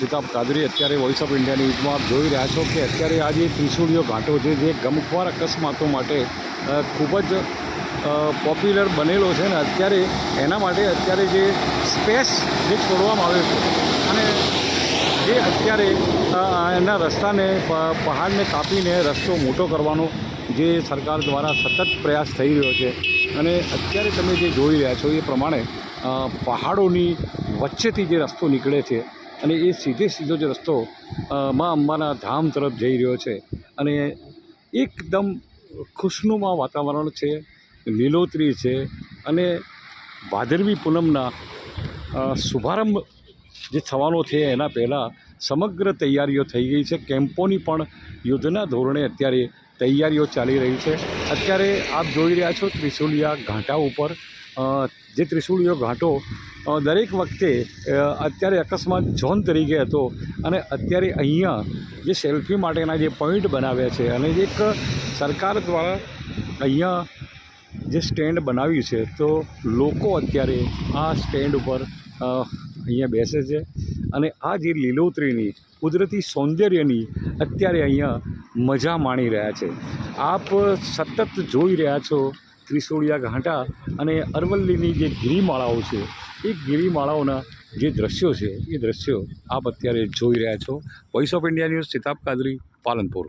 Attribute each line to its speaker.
Speaker 1: શિતાબ કાદરી અત્યારે voice of India ન્યૂઝમાં આપ જોઈ રહ્યા છો કે અત્યારે આ જે ત્રિશુળીઓ ઘાટો છે, જે ગમખ્વાર અકસ્માતો માટે ખૂબ જ પોપ્યુલર બનેલો છે ને અત્યારે એના માટે અત્યારે જે સ્પેસ જે છોડવામાં આવ્યો છે અને જે અત્યારે એના રસ્તાને પહાડને કાપીને રસ્તો મોટો કરવાનો જે સરકાર દ્વારા સતત પ્રયાસ થઈ રહ્યો છે. અને અત્યારે તમે જે જોઈ રહ્યા છો એ પ્રમાણે પહાડોની વચ્ચેથી જે રસ્તો નીકળે છે અને એ સીધે સીધો જે રસ્તો મા અંબાના ધામ તરફ જઈ રહ્યો છે. અને એકદમ ખુશનુમા વાતાવરણ છે, લીલોતરી છે અને ભાદરવી પૂનમના શુભારંભ જે થવાનો છે એના પહેલાં સમગ્ર તૈયારીઓ થઈ ગઈ છે. કેમ્પોની પણ યુદ્ધના ધોરણે અત્યારે તૈયારીઓ ચાલી રહી છે. અત્યારે આપ જોઈ રહ્યા છો ત્રિશુલિયા ઘાટા ઉપર જે ત્રિશુલિયો ઘાટો દરેક વખતે અત્યારે અકસ્માત ઝોન તરીકે હતો અને અત્યારે અહીંયા જે સેલ્ફી માટેના જે પોઈન્ટ બનાવ્યા છે અને એક સરકાર દ્વારા અહીંયા જે સ્ટેન્ડ બનાવ્યું છે, તો લોકો અત્યારે આ સ્ટેન્ડ ઉપર અહીંયા બેસે છે અને આ જે લીલોતરીની, કુદરતી સૌંદર્યની અત્યારે અહીંયા મજા માણી રહ્યા છે. આપ સતત જોઈ રહ્યા છો ત્રિશુળિયા ઘાટા અને અરવલ્લીની જે ગિરિમાળાઓ છે એ ગિરિમાળાઓના જે દ્રશ્યો છે, એ દ્રશ્યો આપ અત્યારે જોઈ રહ્યા છો. Voice of India news Sitab Kadri Palanpur.